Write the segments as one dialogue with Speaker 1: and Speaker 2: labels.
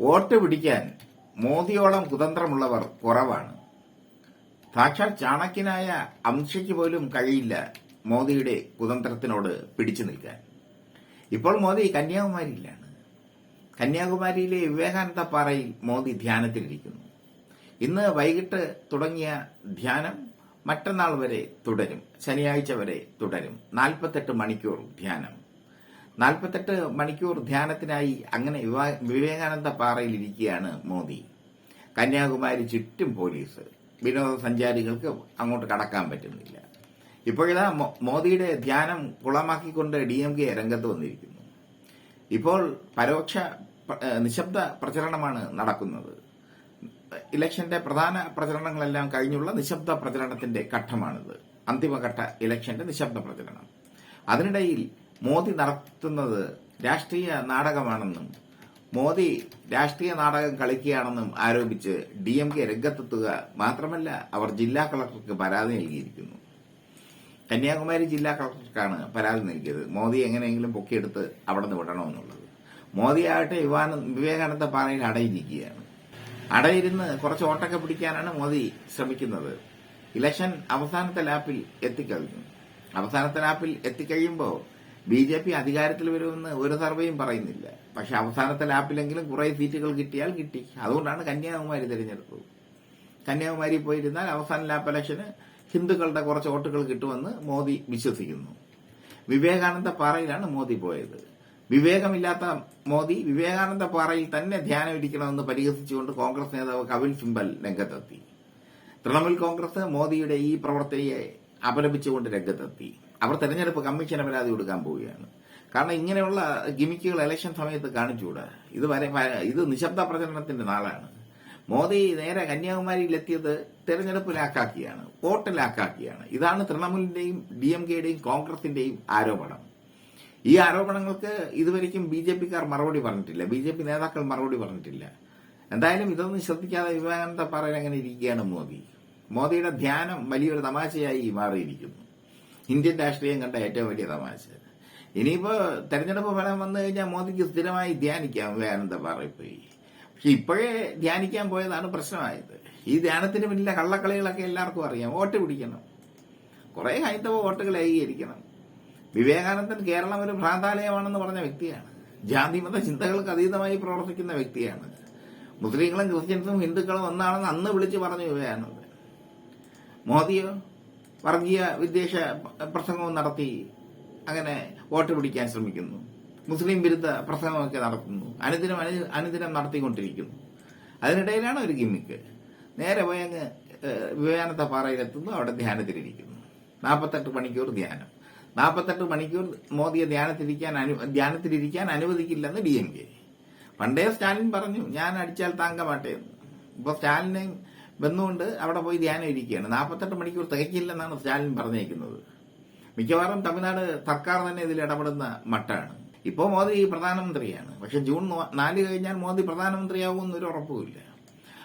Speaker 1: Vote പിടിക്കാൻ മോദിയോളം കുതന്ത്രമുള്ളവർ കുറവാണ്. സാക്ഷാൽ ചാണക്യനായ അംശയ്ക്ക് പോലും കഴിയില്ല മോദിയുടെ കുതന്ത്രത്തിനോട് പിടിച്ചു നിൽക്കാൻ. ഇപ്പോൾ മോദി കന്യാകുമാരിയിലാണ്. കന്യാകുമാരിയിലെ വിവേകാനന്ദ പാറയിൽ മോദി ധ്യാനത്തിലിരിക്കുന്നു. ഇന്ന് വൈകിട്ട് തുടങ്ങിയ ധ്യാനം മറ്റന്നാൾ വരെ തുടരും. ശനിയാഴ്ച വരെ തുടരും. നാൽപ്പത്തെട്ട് മണിക്കൂർ ധ്യാനം. നാൽപ്പത്തെട്ട് മണിക്കൂർ ധ്യാനത്തിനായി അങ്ങനെ വിവേകാനന്ദ പാറയിൽ ഇരിക്കുകയാണ് മോദി. കന്യാകുമാരി ചുറ്റും പോലീസ്. വിനോദസഞ്ചാരികൾക്ക് അങ്ങോട്ട് കടക്കാൻ പറ്റുന്നില്ല. ഇപ്പോഴിതാ മോദിയുടെ ധ്യാനം കുളമാക്കിക്കൊണ്ട് ഡി എം കെ രംഗത്ത് വന്നിരിക്കുന്നു. ഇപ്പോൾ പരോക്ഷ നിശബ്ദ പ്രചരണമാണ് നടക്കുന്നത്. ഇലക്ഷന്റെ പ്രധാന പ്രചരണങ്ങളെല്ലാം കഴിഞ്ഞുള്ള നിശബ്ദ പ്രചരണത്തിന്റെ ഘട്ടമാണിത്. അന്തിമഘട്ട ഇലക്ഷന്റെ നിശബ്ദ പ്രചരണം. അതിനിടയിൽ മോദി നടത്തുന്നത് രാഷ്ട്രീയ നാടകമാണെന്നും മോദി രാഷ്ട്രീയ നാടകം കളിക്കുകയാണെന്നും ആരോപിച്ച് ഡി എം കെ രംഗത്തെത്തുക മാത്രമല്ല അവർ ജില്ലാ കളക്ടർക്ക് പരാതി നൽകിയിരിക്കുന്നു. കന്യാകുമാരി ജില്ലാ കളക്ടർക്കാണ് പരാതി നൽകിയത്. മോദി എങ്ങനെയെങ്കിലും പൊക്കിയെടുത്ത് അവിടെ നിന്ന് വിടണമെന്നുള്ളത്. മോദിയാകട്ടെ യുവാന വിവേകാനന്ദ പാറയിൽ അടയിരിക്കുകയാണ്. അടയിരുന്ന് കുറച്ച് ഓട്ടൊക്കെ പിടിക്കാനാണ് മോദി ശ്രമിക്കുന്നത്. ഇലക്ഷൻ അവസാനത്തെ ലാപ്പിൽ എത്തിക്കഴിഞ്ഞു. അവസാനത്തെ ലാപ്പിൽ എത്തിക്കഴിയുമ്പോൾ ബി ജെ പി അധികാരത്തിൽ വരുമെന്ന് ഒരു സർവേയും പറയുന്നില്ല. പക്ഷെ അവസാനത്തെ ലാപ്പിലെങ്കിലും കുറെ സീറ്റുകൾ കിട്ടിയാൽ കിട്ടി. അതുകൊണ്ടാണ് കന്യാകുമാരി തിരഞ്ഞെടുത്തത്. കന്യാകുമാരി പോയിരുന്നാൽ അവസാന ലാപ്പ് ഇലക്ഷന് ഹിന്ദുക്കളുടെ കുറച്ച് വോട്ടുകൾ കിട്ടുമെന്ന് മോദി വിശ്വസിക്കുന്നു. വിവേകാനന്ദ പാറയിലാണ് മോദി പോയത്. വിവേകമില്ലാത്ത മോദി വിവേകാനന്ദ പാറയിൽ തന്നെ ധ്യാനം ഇരിക്കണമെന്ന് പരിഹസിച്ചുകൊണ്ട് കോൺഗ്രസ് നേതാവ് കപിൽ സിംബൽ രംഗത്തെത്തി. തൃണമൂൽ കോൺഗ്രസ് മോദിയുടെ ഈ പ്രവർത്തനയെ അപലപിച്ചുകൊണ്ട് രംഗത്തെത്തി. അവർ തെരഞ്ഞെടുപ്പ് കമ്മീഷന് പരാതി കൊടുക്കാൻ പോവുകയാണ്. കാരണം ഇങ്ങനെയുള്ള ഗിമിക്കുകൾ ഇലക്ഷൻ സമയത്ത് കാണിച്ചുകൂടാ? ഇത് വരെ ഇത് നിശബ്ദ പ്രചരണത്തിന്റെ നാളാണ്. മോദി നേരെ കന്യാകുമാരിയിലെത്തിയത് തെരഞ്ഞെടുപ്പ് ലാക്കാക്കിയാണ് വോട്ട് ലാക്കാക്കിയാണ്. ഇതാണ് തൃണമൂലിന്റെയും ഡി എം കെയുടെയും കോൺഗ്രസിന്റെയും ആരോപണം. ഈ ആരോപണങ്ങൾക്ക് ഇതുവരെയ്ക്കും ബി ജെ പിക്കാർ മറുപടി പറഞ്ഞിട്ടില്ല. ബി ജെ പി നേതാക്കൾ മറുപടി പറഞ്ഞിട്ടില്ല. എന്തായാലും ഇതൊന്നും ശ്രദ്ധിക്കാതെ വിവേകാനന്ദ പറയാൻ അങ്ങനെ ഇരിക്കുകയാണ് മോദി? മോദിയുടെ ധ്യാനം വലിയൊരു തമാശയായി മാറിയിരിക്കുന്നു. ഇന്ത്യൻ രാഷ്ട്രീയം കണ്ട ഏറ്റവും വലിയ തമാശ ഇനിയിപ്പോ തെരഞ്ഞെടുപ്പ് ഫലം വന്നു കഴിഞ്ഞാൽ മോദിക്ക് സ്ഥിരമായി ധ്യാനിക്കാം വിവേകാനന്ദ പാറയിൽ പോയി പക്ഷെ ഇപ്പോഴേ ധ്യാനിക്കാൻ പോയതാണ് പ്രശ്നമായത്. ഈ ധ്യാനത്തിന് പിന്നിലെ കള്ളക്കളികളൊക്കെ എല്ലാവർക്കും അറിയാം. വോട്ട് പിടിക്കണം. കുറെ ഹൈന്ദവ വോട്ടുകൾ ഏകീകരിക്കണം. വിവേകാനന്ദൻ കേരളം ഒരു ഭ്രാന്താലയമാണെന്ന് പറഞ്ഞ വ്യക്തിയാണ്. ജാതിമത ചിന്തകൾക്ക് അതീതമായി പ്രവർത്തിക്കുന്ന വ്യക്തിയാണ്. മുസ്ലിങ്ങളും ക്രിസ്ത്യൻസും ഹിന്ദുക്കളും ഒന്നാണെന്ന് അന്ന് വിളിച്ചു പറഞ്ഞു വിവേകാനന്ദൻ. മോദിയോ? വർഗീയ വിദ്വേഷ പ്രസംഗവും നടത്തി അങ്ങനെ വോട്ട് പിടിക്കാൻ ശ്രമിക്കുന്നു. മുസ്ലിം വിരുദ്ധ പ്രസംഗമൊക്കെ നടത്തുന്നു. അനുദിനം അനു- അനുദിനം നടത്തിക്കൊണ്ടിരിക്കുന്നു. അതിനിടയിലാണ് ഒരു ഗിമ്മിക്ക്. നേരെ പോയി അങ്ങ് വിവേകാനന്ദ പാറയിലെത്തുന്നു അവിടെ ധ്യാനത്തിലിരിക്കുന്നു. നാൽപ്പത്തെട്ട് മണിക്കൂർ ധ്യാനം. നാൽപ്പത്തെട്ട് മണിക്കൂർ മോദിയെ ധ്യാനത്തിരിക്കാൻ അനു ധ്യാനത്തിലിരിക്കാൻ അനുവദിക്കില്ലെന്ന് ഡി എം കെ. പണ്ടേ സ്റ്റാലിൻ പറഞ്ഞു ഞാൻ അടിച്ചാൽ താങ്ക മാട്ടേന്ന്. ഇപ്പോൾ ഇപ്പൊ സ്റ്റാലിനെയും ബന്ധുകൊണ്ട് അവിടെ പോയി ധ്യാനം ഇരിക്കുകയാണ്. നാൽപ്പത്തെട്ട് മണിക്കൂർ തികക്കില്ലെന്നാണ് സ്റ്റാലിൻ പറഞ്ഞേക്കുന്നത്. മിക്കവാറും തമിഴ്നാട് സർക്കാർ തന്നെ ഇതിൽ ഇടപെടുന്ന മട്ടാണ്. ഇപ്പോൾ മോദി പ്രധാനമന്ത്രിയാണ്. പക്ഷെ ജൂൺ നാല് കഴിഞ്ഞാൽ മോദി പ്രധാനമന്ത്രിയാവും ഒരു ഉറപ്പുമില്ല.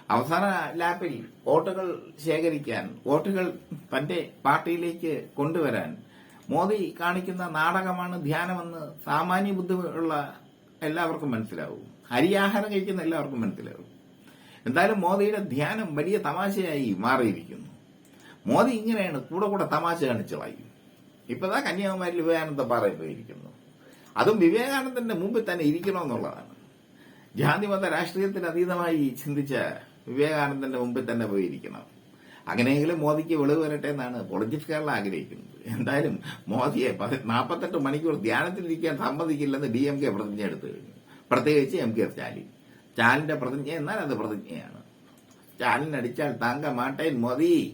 Speaker 1: അവസാന ലാപ്പിൽ വോട്ടുകൾ ശേഖരിക്കാൻ വോട്ടുകൾ തന്റെ പാർട്ടിയിലേക്ക് കൊണ്ടുവരാൻ മോദി കാണിക്കുന്ന നാടകമാണ് ധ്യാനമെന്ന് സാമാന്യ ബുദ്ധിമുട്ടുള്ള എല്ലാവർക്കും മനസ്സിലാവും. അരിയാഹാരം കഴിക്കുന്ന എല്ലാവർക്കും മനസ്സിലാവും. എന്തായാലും മോദിയുടെ ധ്യാനം വലിയ തമാശയായി മാറിയിരിക്കുന്നു. മോദി ഇങ്ങനെയാണ് കൂടെ കൂടെ തമാശ കാണിച്ചു കളയും ഇപ്പതാ കന്യാകുമാരി വിവേകാനന്ദ പാറയിൽ പോയിരിക്കുന്നു. അതും വിവേകാനന്ദന്റെ മുമ്പിൽ തന്നെ ഇരിക്കണമെന്നുള്ളതാണ്. ജാതിമത രാഷ്ട്രീയത്തിന് അതീതമായി ചിന്തിച്ച വിവേകാനന്ദന്റെ മുമ്പിൽ തന്നെ പോയിരിക്കണം. അങ്ങനെയെങ്കിലും മോദിക്ക് വെളിവ് വരട്ടെ എന്നാണ് പൊളിറ്റിക്സ് കേരള ആഗ്രഹിക്കുന്നത്. എന്തായാലും മോദിയെ നാൽപ്പത്തെട്ട് മണിക്കൂർ ധ്യാനത്തിലിരിക്കാൻ സമ്മതിക്കില്ലെന്ന് ഡി എം കെ പ്രതിജ്ഞ എടുത്തു കഴിഞ്ഞു. പ്രത്യേകിച്ച് എം കെ സ്റ്റാലിൻ. സ്റ്റാലിന്റെ പ്രതിജ്ഞ എന്നാൽ അത് പ്രതിജ്ഞയാണ്. സ്റ്റാലിൻ അടിച്ചാൽ താങ്ക മാട്ടേൻ മോദി.